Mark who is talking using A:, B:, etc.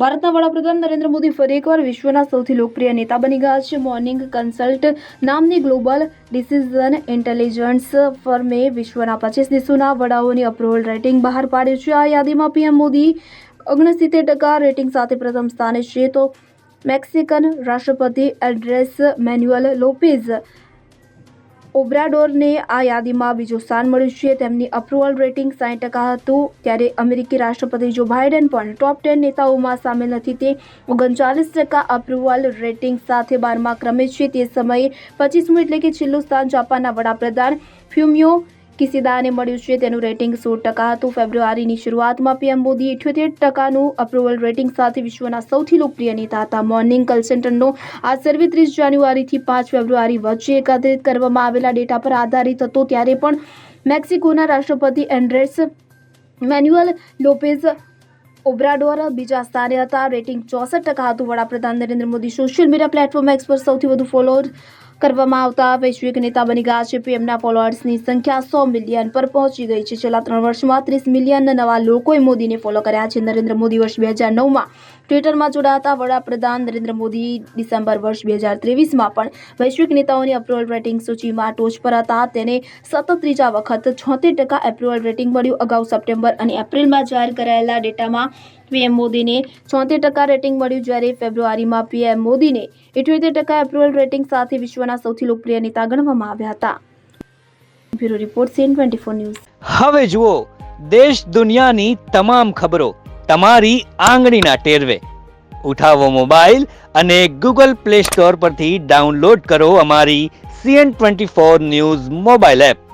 A: ભારતના વડાપ્રધાન નરેન્દ્ર મોદી ફરી એકવાર વિશ્વના સૌથી લોકપ્રિય નેતા બની ગયા છે. મોર્નિંગ કન્સલ્ટ નામની ગ્લોબલ ડિસિઝન ઇન્ટેલિજન્સ ફર્મે વિશ્વના પચીસ દેશોના વડાઓની અપ્રુવલ રેટિંગ બહાર પાડ્યું છે. આ યાદીમાં પીએમ મોદી ઓગણસિત્તેર ટકા રેટિંગ સાથે પ્રથમ સ્થાને છે. તો મેક્સિકન રાષ્ટ્રપતિ એડ્રેસ મેન્યુઅલ લોપેઝ ઓબ્રાડોરને આ યાદીમાં બીજું સ્થાન મળ્યું છે. તેમની અપ્રુવલ રેટિંગ સાઠ ટકા હતું. ત્યારે અમેરિકી રાષ્ટ્રપતિ જો બાઇડન પણ ટોપ ટેન નેતાઓમાં સામેલ નથી, તે ઓગણચાલીસ ટકા અપ્રુવલ રેટિંગ સાથે બારમા ક્રમે છે. તે સમયે પચીસમું એટલે કે છેલ્લું સ્થાન જાપાનના વડાપ્રધાન ફ્યુમિયો કિસિદાને મળ્યું છે. તેનું રેટિંગ સોળ ટકા હતું. ફેબ્રુઆરીની શરૂઆતમાં પીએમ મોદી ઇઠ્યોતેર ટકાનું અપ્રુવલ રેટિંગ સાથે વિશ્વના સૌથી લોકપ્રિય નેતા હતા. મોર્નિંગ કલસેન્ટરનો આ સર્વે ત્રીસ જાન્યુઆરીથી પાંચ ફેબ્રુઆરી વચ્ચે એકત્રિત કરવામાં આવેલા ડેટા પર આધારિત હતો. ત્યારે પણ મેક્સિકોના રાષ્ટ્રપતિ એન્ડ્રેસ મેન્યુઅલ લોપેઝ ઓબ્રાડોર બીજા સ્થાને હતા. રેટિંગ ચોસઠ ટકા હતું. વડાપ્રધાન Narendra Modi social media platform X પર સૌથી વધુ ફોલોઅર કરવામાં આવતા વૈશ્વિક નેતા બની ગયા છે. પીએમના ફોલોઅર્સની સંખ્યા સો મિલિયન પર પહોંચી ગઈ છે. છેલ્લા ત્રણ વર્ષમાં ત્રીસ મિલિયન નવા લોકોએ મોદીને ફોલો કર્યા છે. નરેન્દ્ર મોદી વર્ષ બે હજાર નવમાં ટ્વિટરમાં જોડાતા વડાપ્રધાન નરેન્દ્ર મોદી ડિસેમ્બર વર્ષ બે હજાર ત્રેવીસમાં પણ વૈશ્વિક નેતાઓની અપ્રુવલ રેટિંગ સૂચિમાં ટોચ પર હતા. તેને સતત ત્રીજા વખત છોતેર ટકા એપ્રુવલ રેટિંગ મળ્યું. અગાઉ સપ્ટેમ્બર અને એપ્રિલમાં જાહેર કરાયેલા ડેટામાં પીએમ મોદીને છોતેર ટકા રેટિંગ મળ્યું જ્યારે ફેબ્રુઆરીમાં પીએમ મોદીને ઇઠ્યોતેર ટકા એપ્રુવલ રેટિંગ સાથે વિશ્વના સૌથી લોકપ્રિય નેતા ગણવામાં આવ્યા હતા. Bureau report CN twenty four news
B: હવે જુઓ, દેશ દુનિયાની તમામ ખબરો, તમારી આંગળીના ટેરવે. ઉઠાવો મોબાઈલ અને ગૂગલ પ્લે સ્ટોર પરથી ડાઉનલોડ કરો અમારી CN twenty four news mobile app